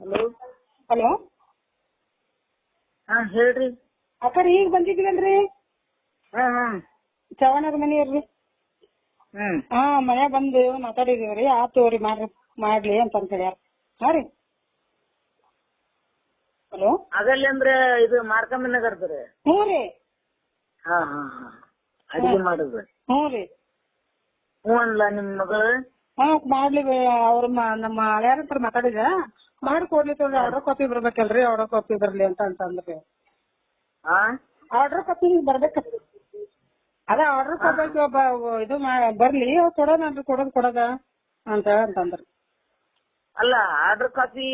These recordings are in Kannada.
ಹಲೋ ಹಲೋ ಹಾ ಹೇಳ್ರಿ. ಅಕ್ಕಾರ ಈಗ ಬಂದಿದ್ದೀವಲ್ರಿ ಹಾ ಹಾ. ಚವಣ್ಣರ ಮನೆಯವ್ರಿ ಹ್ಮ್. ಹಾ ಮನೆ ಬಂದು ಮಾತಾಡಿದೀವ್ರಿ ಆತ್ ತಗೋರಿ ಮಾಡ್ರಿ ಮಾಡ್ಲಿ ಅಂತ ಹೇಳ್ಯಾರ. ಹಾ ರೀ. ಹಲೋ ಅದಲ್ಲಿ ಅಂದ್ರೆ ಇದು ಮಾರ್ಕಮ್ಮನಗರ್ದ್ರಿ ಹ್ಞೂ ರೀ. ಹಾ ಹಾ ಹಾ. ಅಡಿಗೆ ಮಾಡುದು. ಹ್ಞೂ ರೀ. ಹ್ಞೂ ಅನ್ಲ ನಿಮ್ ಮಗಳು? ಹಾ ಮಾಡ್ಲಿ ಅವ್ರ ಮ- ನಮ್ಮ ಹಳ್ಯಾರ ಹತ್ರ ಮಾತಾಡಿದ ಮಾಡಿ ಕೊಡ್ಲಿಕ್ಕೆ ಆರ್ಡರ್ ಕಾಪಿ ಬರ್ಬೇಕಲ್ರಿ ಆರ್ಡರ್ ಕಾಪಿ ಬರ್ಲಿ ಅಂತ ಅಂತಂದ್ರಿ. ಹಾ ಆರ್ಡರ್ ಕಾಪಿ ಬರ್ಬೇಕ. ಅದ ಆರ್ಡರ್ ಕಾಪಿ ಇದು ಬರ್ಲಿ ಕೊಡೋಣ ಕೊಡೋದ್ ಕೊಡೋದ ಅಂತ ಅಂತಂದ್ರಿ. ಅಲ್ಲ ಆರ್ಡರ್ ಕಾಪಿ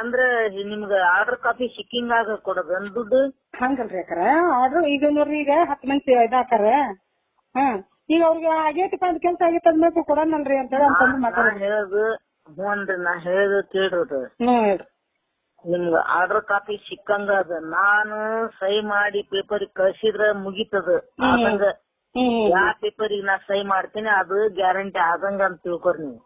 ಅಂದ್ರೆ ನಿಮ್ಗ ಆರ್ಡರ್ ಕಾಪಿ ಸಿಕ್ಕಿಂಗಾಗ ಕೊಡೋದನ್ ದುಡ್ಡು? ಹಂಗಲ್ರಿ ಅಕ್ಕಾರ ಆರ್ಡರ್ ಈಗ ನೋಡ್ರಿ ಈಗ ಹತ್ತು ಮಂದಿ ಇದಾಕಾರ ಹಾ ಈಗ ಅವ್ರಿಗೆ ಆಗೈತಪ್ಪ ಅಂತ ಕೆಲ್ಸ ಆಗೈತೆ ಅಂದ್ಮೇಲೆ ಕೊಡೋಣಲ್ರಿ ಅಂತ ಹೇಳಿ ಅಂತಂದು ನಾ ಮಾತಾಡಿ ಹೇಳೋದು ಹ್ಞೂ ಅನ್ರಿ ನಾ ಹೇಳೋದು ಕೇಳ್ರಿ. ನಿಮ್ಗ ಆರ್ಡರ್ ಕಾಪಿ ಸಿಕ್ಕಂಗ ಅದ. ನಾನು ಸಹಿ ಮಾಡಿ ಪೇಪರ್ ಕಳ್ಸಿದ್ರ ಮುಗಿತದ. ಆದಂಗ ಯಾವ ಪೇಪರಿಗೆ ನಾ ಸಹಿ ಮಾಡ್ತೀನಿ ಅದು ಗ್ಯಾರಂಟಿ ಆದಂಗ ಅಂತ ತಿಳ್ಕೊರಿ ನೀವು.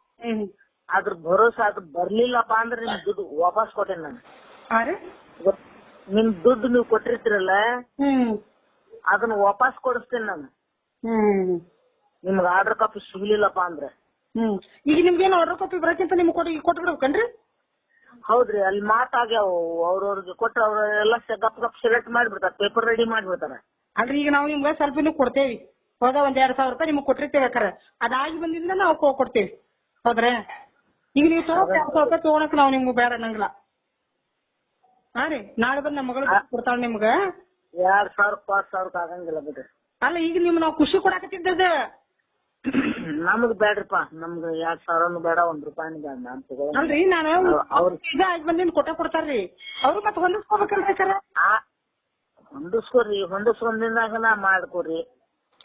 ಅದ್ರ ಭರೋಸಾ ಅದು ಬರ್ಲಿಲ್ಲಪ್ಪ ಅಂದ್ರೆ ನಿಮ್ ದುಡ್ಡು ವಾಪಸ್ ಕೊಟ್ಟೆ ನಾನು. ನಿಮ್ ದುಡ್ಡು ನೀವು ಕೊಟ್ಟಿರ್ತೀರಲ್ಲ ಅದನ್ನ ವಾಪಸ್ ಕೊಡಿಸ್ತೇನೆ ನಾನು. ನಿಮ್ಗೆ ಆರ್ಡರ್ ಕಾಪಿ ಸಿಗ್ಲಿಲ್ಲಪ್ಪ ಅಂದ್ರೆ. ಹ್ಮ್. ಈಗ ನಿಮ್ಗೇನು ಆರ್ಡರ್ ಕಾಪಿ ಬರಕ್ಕಿಂತ ನಿಮ್ಗೆ ಕೊಡಿ ಈಗ ಕೊಟ್ಟು ಬಿಡ್ಬೇಕನ್ರಿ ಹೌದ್ರಿ ಅಲ್ಲಿ ಮಾತಾಗ್ಯಾವ. ಅವ್ರವ್ರಿಗೆ ಕೊಟ್ರ ಅವ್ರ ಎಲ್ಲಾ ಗಪ್ ಗಪ್ ಸೆಲೆಕ್ಟ್ ಮಾಡ್ಬಿಡ್ತಾರ ಪೇಪರ್ ರೆಡಿ ಮಾಡ್ಬಿಡ್ತಾರ. ಅಲ್ರಿ ಈಗ ನಾವು ನಿಮ್ಗೆ ಸ್ವಲ್ಪ ಕೊಡ್ತೇವಿ. ಹೋದ ಒಂದ್ ಎರಡ್ ಸಾವಿರ ರೂಪಾಯಿ ನಿಮ್ಗೆ ಕೊಟ್ಟಿರ್ತೇವೆ ಅಕ್ಕಾರ ಅದಾಗಿ ಬಂದಿಂದ ನಾವು ಕೊ- ಕೊಡ್ತೇವಿ. ಹೌದ್ರಾ? ಈಗ ನೀವು ತಗೋ ಎರಡ್ ಸಾವಿರ ರೂಪಾಯಿ ತಗೊಳಕ್ ನಾವು ನಿಮ್ಗೆ ಬೇಡ ಅನ್ನಂಗಿಲ್ಲ. ಹಾ ರೀ ನಾಳೆ ಬಂದ್ ನಮ್ಮ ಮಗಳು ಕೊಡ್ತಾಳ ನಿಮ್ಗ. ಎರಡ್ ಸಾವಿರ ಪಾಂಚ್ ಸಾವಿರಕ್ಕೆ ಆಗಂಗಿಲ್ಲ ಬಿಡ್ರಿ. ಅಲ್ಲ ಈಗ ನಿಮ್ಗ್ ನಾವು ಖುಷಿ ಕೊಡಾಕತ್ತಿದ್ದದ ನಮಗ್ ಬೇಡ್ರಪ್ಪ ನಮ್ಗ ಎರಡ್ ಸಾವಿರನು ಬೇಡ ಒಂದ್ ರೂಪಾಯಿ ಬೇಡ ನಾನ್ ಅಲ್ರಿ ನಾನು ಅವ್ರ ಈಗ ಆಗಿ ಬಂದಿನ ಕೊಟ್ಟ ಕೊಡ್ತಾರ್ರಿ. ಅವ್ರು ಮತ್ತೆ ಹೊಂದಿಸ್ಕೋಬೇಕಲ್ರಿ ಸರ್ ಆ ಹೊಂದಿಸ್ಕೊರಿ ಮಾಡ್ಕೊರಿ.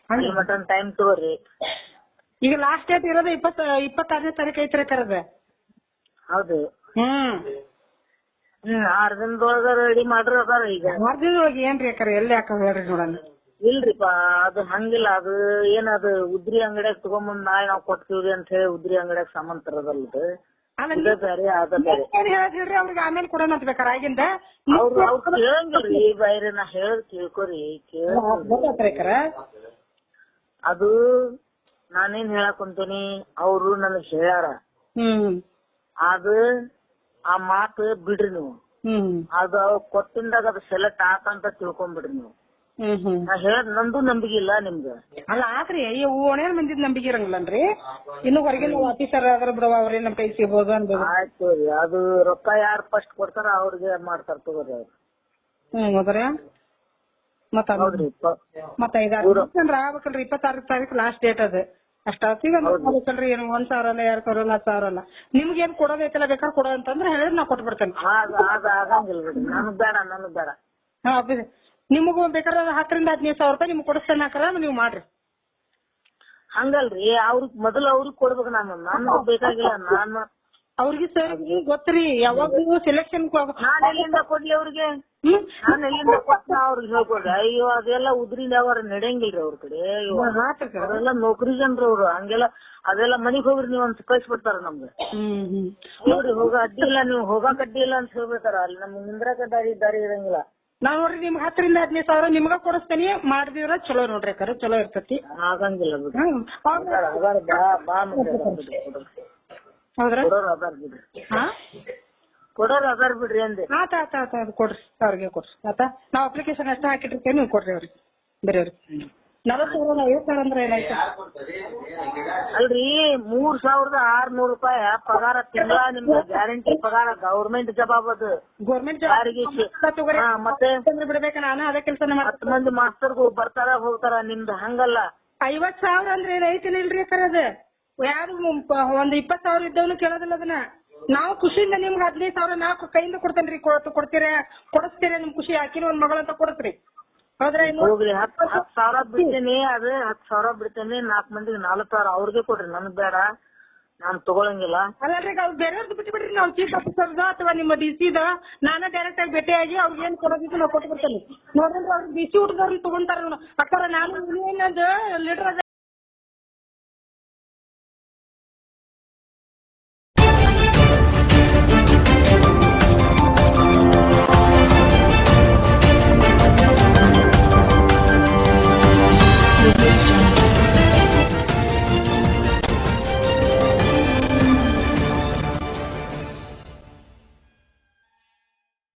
ಅಲ್ಲಿ ಮಟನ್ ಟೈಮ್ ತಗೋರಿ. ಈಗ ಲಾಸ್ಟ್ ಡೇಟ್ ಇರೋದು ಇಪ್ಪತ್ತ ಇಪ್ಪತ್ತಾರನೇ ತಾರೀಕು ಐತ್ರಿ ಕರದ ಹೌದು. ಹ್ಮ್. ಹ್ಮ್ ಆರ್ ದಿನದೊಳಗ ರೆಡಿ ಮಾಡ್ರಿ ಅದಾರ ಈಗ. ಆರ್ ದಿನದೊಳಗ ಏನ್ರಿ ಅಕ್ಕಾರ ಎಲ್ಲಿ ಹಾಕ ಹೇಳ್ರಿ ನೋಡಣ. ಇಲ್ರಿಪ್ಪ ಅದು ಹಂಗಿಲ್ಲ ಅದು ಏನದು ಉದ್ರಿ ಅಂಗಡಿಯಾಗ ತಗೊಂಬಂದ್ ನಾಳೆ ನಾವ್ ಕೊಡ್ತೀವಿ ಅಂತ ಹೇಳಿ ಉದ್ರಿ ಅಂಗಡಿಯಾಗ ಸಾಮಾನ್ ತರೋದಲ್ದು ಅಲ್ಲ ಇದ ಬೇರೆ ಅದ ಬೇರೆ. ಹೇಳ್ರಿ ಅವ್ರಿಗೆ ಆಮೇಲೆ ಕೊಡೋಣ ಅಂತ ಬೇಕಾರ ಆಗಿಂದ. ಅವ್ರು ಅವ್ರು ಕೇಳಂಗಿಲ್ರಿ ಬೈರೆ ನಾ ಹೇಳಿ ತಿಳ್ಕೊರಿ ಕೇಳ ಅದು ನಾನೇನ್ ಹೇಳಕ್ ಕುಂತೀನಿ ಅವ್ರು ನನಗ್ ಹೇಳ್ಯಾರ. ಅದು ಆ ಮಾತು ಬಿಡ್ರಿ ನೀವು. ಅದು ಕೊಟ್ಟಿಂದಾಗ ಅದು ಸೆಲೆಕ್ಟ್ ಆತಂತ ತಿಳ್ಕೊಂಡ್ಬಿಡ್ರಿ ನೀವು. ಹ್ಮ್ ಹ್ಮ್. ನಾ ಹೇಳದ್ ನಂದು ನಂಬಿಕೆ ಇಲ್ಲ ನಿಮ್ಗ ಅಲ್ಲ ಆದ್ರಿ ಅಯ್ಯೋ ಓಣೆ ಮಂದಿದ್ ನಂಬಿಕೆ ಇರಂಗಿಲ್ಲನ್ರಿ? ಇನ್ನು ಹೊರಗಿನ ಆಫೀಸರ್ ಆದ್ರ ಬಿಡವ ಅವ್ರೇ ನಮ್ ಕೈ ಸಿಗ್ಬೋದು ಅನ್ಬೋದು ಆಯ್ತು ರೀ ಅದು ರೊಕ್ಕ ಯಾರು ಫಸ್ಟ್ ಕೊಡ್ತಾರ ಅವ್ರಿಗೆ ಮಾಡ್ತಾರ ತಗೋರಿ ಅವ್ರು. ಹ್ಮ್ ಹೌದ್ರಿ? ಮತ್ತ ಹೌದ್ರಿ ಪ- ಮತ್ತ ಐದಾರು ಅಂದ್ರೆ ಆಗ್ಬೇಕಲ್ರಿ ಇಪ್ಪತ್ತಾರು ತಾರೀಕು ಲಾಸ್ಟ್ ಡೇಟ್ ಅದು. ಅಷ್ಟಾತಿಗೆ ಮಾಡ್ಬೇಕಲ್ರಿ ಏನು ಒಂದ್ ಸಾವಿರ ಅಲ್ಲ ಎರಡ್ ಸಾವಿರ ಅಲ್ಲ ಹತ್ತು ಸಾವಿರ ಅಲ್ಲ ನಿಮ್ಗೇನ್ ಕೊಡೋದೈತಲ್ಲ ಬೇಕಾದ್ರೆ ಕೊಡೋ ಅಂತಂದ್ರೆ ಹೇಳಿದ್ರೆ ನಾ ಕೊಟ್ಬಿಡ್ತೇನೆ. ಆಗ ಅದ ಆಗಂಗಿಲ್ಲ ಬಿಡ್ರಿ ನನಗ್ ಬೇಡ ನನಗ್ ಬೇಡ. ಹಾ ಅಬ್ಬಿ- ನಿಮಗೂ ಬೇಕಾದ್ರೆ ಹತ್ತರಿಂದ ಹದಿನೈದು ಸಾವಿರ ರೂಪಾಯಿ ನಿಮ್ಗೆ ಕೊಡಿಸ್ತೇನೆ ಹಾಕಲ್ಲ ನೀವು ಮಾಡ್ರಿ. ಹಂಗಲ್ರಿ ಅವ್ರಿಗೆ ಮೊದಲು ಅವ್ರಿಗೆ ಕೊಡ್ಬೇಕು ನಾನು. ನಾನು ಬೇಕಾಗಿಲ್ಲ ನಾನು ಅವ್ರಿಗೆ ಸರ್ ಗೊತ್ತ್ರಿ ಯಾವಾಗ್ಲೂ ಸೆಲೆಕ್ಷನ್ ನಾನು ಎಲ್ಲಿಂದ ಕೊಡ್ಲಿ ಅವ್ರಿಗೆ? ನಾನು ಎಲ್ಲಿಂದ ಕೊಟ್ಟ ಅವ್ರಿಗೆ ಹೇಳ್ಕೊಡ್ರಿ. ಅಯ್ಯೋ ಅದೆಲ್ಲ ಉದ್ರಿ ವ್ಯವಹಾರ ನಡೆಯಂಗಿಲ್ರಿ ಅವ್ರ ಕಡೆ. ಅವರೆಲ್ಲ ನೌಕರಿ ಜನರು ಅವ್ರು ಹಂಗೆಲ್ಲ ಅದೆಲ್ಲ ಮನಿಗ್ ಹೋಗ್ರಿ ನೀವ್ ಅಂತ ಕಳ್ಸಿಬಿಡ್ತಾರ ನಮ್ಗೆ. ಹೋಗ್ರಿ ಹೋಗ ಅಡ್ಡಿ ಇಲ್ಲ ನೀವು ಹೋಗಾಕ ಅಡ್ಡಿ ಇಲ್ಲ ಅಂತ ಹೇಳ್ಬೇಕಾರ ಅಲ್ಲಿ ನಮ್ಗೆ ನಿಂದ್ರಾಕ ದಾರಿ ದಾರಿ ಇರಂಗಿಲ್ಲ. ನಾವ್ ನೋಡ್ರಿ ನಿಮ್ಗ್ ಹತ್ತರಿಂದ ಹದಿನೈದು ಸಾವಿರ ನಿಮ್ಗ ಕೊಡಿಸ್ತೇನೆ. ಮಾಡಿದಿರ ಚಲೋ ನೋಡ್ರಿ ಅಕ್ಕಾರ ಚಲೋ ಇರ್ತತಿ. ಆಗಂಗಿಲ್ಲ ಬಿಡ್ರಿ. ಹ್ಮ್. ಅದಾರ ಅದಾರ ಬಾ ಬಾ ಮಂದಿ ಅದಾರ ಬಿಡ್ರಿ ಕೊಡೋರು. ಹೌದ್ರಾ? ಕೊಡೋರು ಅದಾರ ಬಿಡ್ರಿ. ಹಾ? ಕೊಡೋರು ಅದಾರ ಬಿಡ್ರಿ ಅಂದೆ. ಆತ ಆತ ಆತ ಅದು ಕೊಡ್ರಿ ಅವ್ರಿಗೆ ಕೊಡ್ರಿ. ಆತ? ನಾವ್ ಅಪ್ಲಿಕೇಶನ್ ಅಷ್ಟ ಹಾಕಿಟ್ಟಿರ್ತೇವೆ ನೀವು ಕೊಡ್ರಿ ಅವ್ರಿಗೆ ಬೇರೆಯವ್ರಿಗೆ. ನಲವತ್ತು ಸಾವಿರ ಅಂದ್ರ ಐವತ್ತು ಸಾವಿರ ಅಂದ್ರೆ ಏನಾಯ್ತು? ಅಲ್ರಿ ಮೂರ್ ಸಾವಿರದ ಆರ್ನೂರು ರೂಪಾಯಿ ಪಗಾರ ತಿಂಗಳ ನಿಮ್ಗೆ ಗ್ಯಾರಂಟಿ ಪಗಾರ ಗೌರ್ಮೆಂಟ್ ಜವಾಬ್ ಅದು ಗೌರ್ಮೆಂಟ್ ಯಾರಿಗೆ ಶಿ- ಹಾ, ಮತ್ತೆ ಬಿಡ್ಬೇಕ? ನಾನು ಅದೇ ಕೆಲಸ ಹತ್ತು ಮಂದಿ ಮಾಸ್ತರ್ಗಳು ಬರ್ತಾರ ಹೋಗ್ತಾರ ನಿಮ್ದು ಹಂಗಲ್ಲ. ಐವತ್ ಸಾವಿರ ಅಂದ್ರೆ ಐತಿ ಇಲ್ರಿ ಸರ್ ಅದ. ಯಾರು ಒಂದ್ ಇಪ್ಪತ್ ಸಾವಿರ ಇದ್ದವನು ಕೇಳೋದಿಲ್ಲ ಅದನ್ನ. ನಾವು ಖುಷಿಯಿಂದ ನಿಮ್ಗೆ ಹದಿನೈದು ಸಾವಿರ ನಾಲ್ಕು ಕೈಯಿಂದ ಕೊಡ್ತೇನ್ರಿ. ಕೊಡ್- ಕೊಡ್ತೀರಾ? ಕೊಡಿಸ್ತೀರಾ? ನಿಮ್ ಖುಷಿ. ಹಾಕಿನ ಒಂದ್ ಮಗಳಂತ ಕೊಡಸ್ರಿ ಹೋಗ್ರಿ ಹತ್ ಹತ್ ಸಾವಿರ ಬಿಡ್ತೇನೆ ಅದ ಹತ್ ಸಾವಿರ ಬಿಡ್ತೇನೆ ನಾಲ್ಕ್ ಮಂದಿಗೆ ನಾಲ್ಕ್ ಸಾವಿರ ಅವ್ರಿಗೆ ಕೊಡ್ರಿ ನನಗ್ ಬೇಡ ನಾನ್ ತಗೊಳಂಗಿಲ್ಲ. ಅಲ್ಲಲ್ರಿ ಅವ್ರು ಬೇರೆಯವ್ರದ್ದು ಬಿಟ್ಟು ಬಿಡ್ರಿ ನಾವು ಚೀಫ್ ಆಫೀಸರ್ದ ಅಥವಾ ನಿಮ್ಮ ಡಿ ಸಿದ? ನಾನೇ ಡೈರೆಕ್ಟ್ ಆಗಿ ಭೇಟಿಯಾಗಿ ಅವ್ರಿಗೆ ಏನ್ ಕೊಡೋದಿತ್ತು ನಾವು ಕೊಟ್ಟು ಬಿಡ್ತೇನೆ ನೋಡ್ರಿ ಅವ್ರಿಗೆ ಬಿಸಿ ಊಟದವ್ರನ್ನ ತಗೊಂತಾರ ಅಕ್ಕಾರ ನಾನು ಇನ್ನೊಂದು ಲೀಟರ್